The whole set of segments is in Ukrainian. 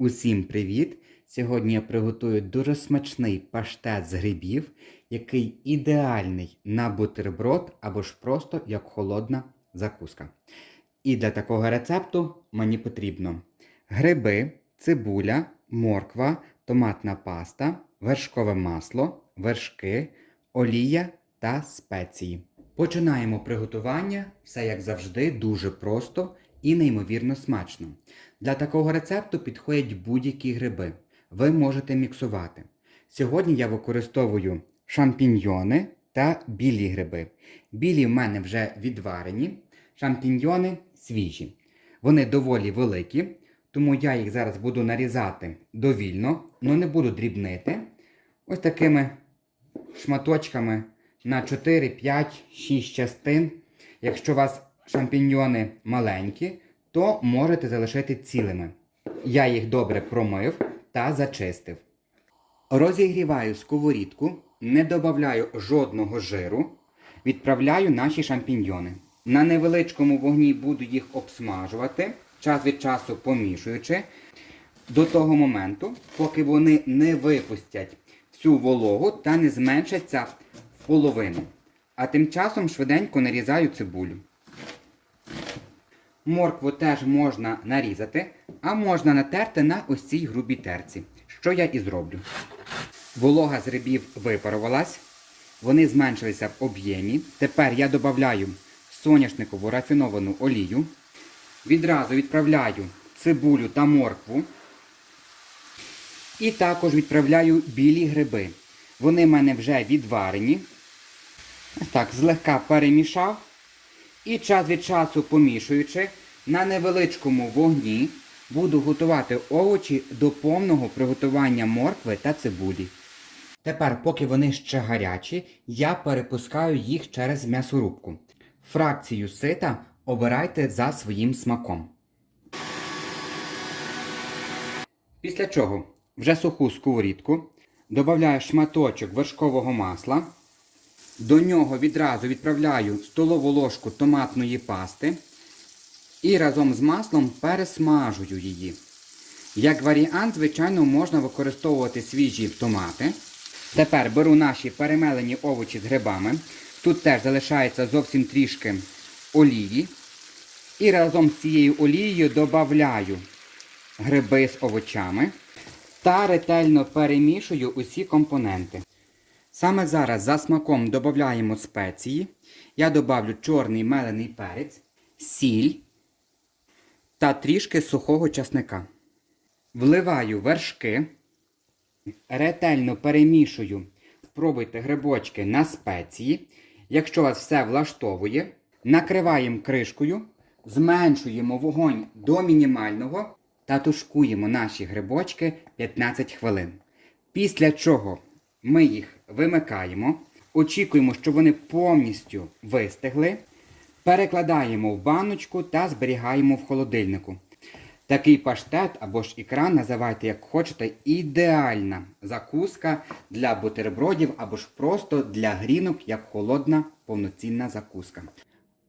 Усім привіт! Сьогодні я приготую дуже смачний паштет з грибів, який ідеальний на бутерброд або ж просто як холодна закуска. І для такого рецепту мені потрібно гриби, цибуля, морква, томатна паста, вершкове масло, вершки, олія та спеції. Починаємо приготування, все як завжди, дуже просто і неймовірно смачно. Для такого рецепту підходять будь-які гриби. Ви можете міксувати. Сьогодні я використовую шампіньйони та білі гриби. Білі в мене вже відварені, шампіньйони свіжі. Вони доволі великі, тому я їх зараз буду нарізати довільно, але не буду дрібнити. Ось такими шматочками на 4, 5, 6 частин. Якщо у вас шампіньйони маленькі, то можете залишити цілими. Я їх добре промив та зачистив. Розігріваю сковорідку, не додаю жодного жиру, відправляю наші шампіньйони. На невеличкому вогні буду їх обсмажувати, час від часу помішуючи, до того моменту, поки вони не випустять всю вологу та не зменшаться в половину. А тим часом швиденько нарізаю цибулю. Моркву теж можна нарізати, а можна натерти на ось цій грубій терці, що я і зроблю. Волога з грибів випарувалась, вони зменшилися в об'ємі. Тепер я додаю соняшникову рафіновану олію. Відразу відправляю цибулю та моркву. І також відправляю білі гриби. Вони в мене вже відварені. Так, злегка перемішав. І час від часу помішуючи, на невеличкому вогні буду готувати овочі до повного приготування моркви та цибулі. Тепер, поки вони ще гарячі, я перепускаю їх через м'ясорубку. Фракцію сита обирайте за своїм смаком. Після чого вже суху сковорідку додаю шматочок вершкового масла. До нього відразу відправляю столову ложку томатної пасти і разом з маслом пересмажую її. Як варіант, звичайно, можна використовувати свіжі томати. Тепер беру наші перемелені овочі з грибами. Тут теж залишається зовсім трішки олії. І разом з цією олією додаю гриби з овочами та ретельно перемішую усі компоненти. Саме зараз за смаком додаємо спеції. Я добавлю чорний мелений перець, сіль та трішки сухого часника. Вливаю вершки, ретельно перемішую, спробуйте грибочки на спеції. Якщо вас все влаштовує, накриваємо кришкою, зменшуємо вогонь до мінімального та тушкуємо наші грибочки 15 хвилин. Після чого ми їх вимикаємо, очікуємо, щоб вони повністю вистигли, перекладаємо в баночку та зберігаємо в холодильнику. Такий паштет або ж ікра, називайте як хочете, ідеальна закуска для бутербродів або ж просто для грінок, як холодна повноцінна закуска.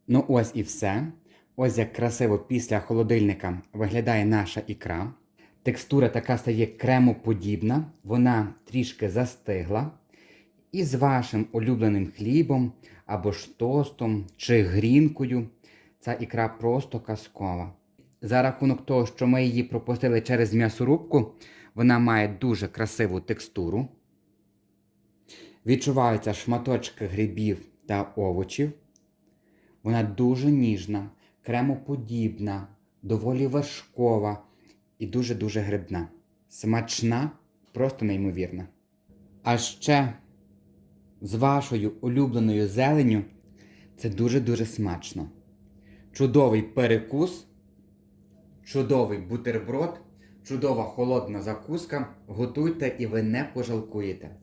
Ну ось і все. Ось як красиво після холодильника виглядає наша ікра. Текстура така стає кремоподібна, вона трішки застигла. І з вашим улюбленим хлібом або ж тостом чи грінкою ця ікра просто казкова. За рахунок того, що ми її пропустили через м'ясорубку, вона має дуже красиву текстуру. Відчуваються шматочки грибів та овочів. Вона дуже ніжна, кремоподібна, доволі важкова і дуже-дуже грибна. Смачна, просто неймовірна. А ще з вашою улюбленою зеленю це дуже-дуже смачно. Чудовий перекус, чудовий бутерброд, чудова холодна закуска. Готуйте і ви не пожалкуєте.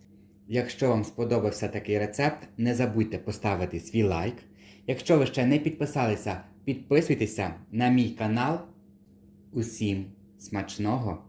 Якщо вам сподобався такий рецепт, не забудьте поставити свій лайк. Якщо ви ще не підписалися, підписуйтеся на мій канал. Усім смачного!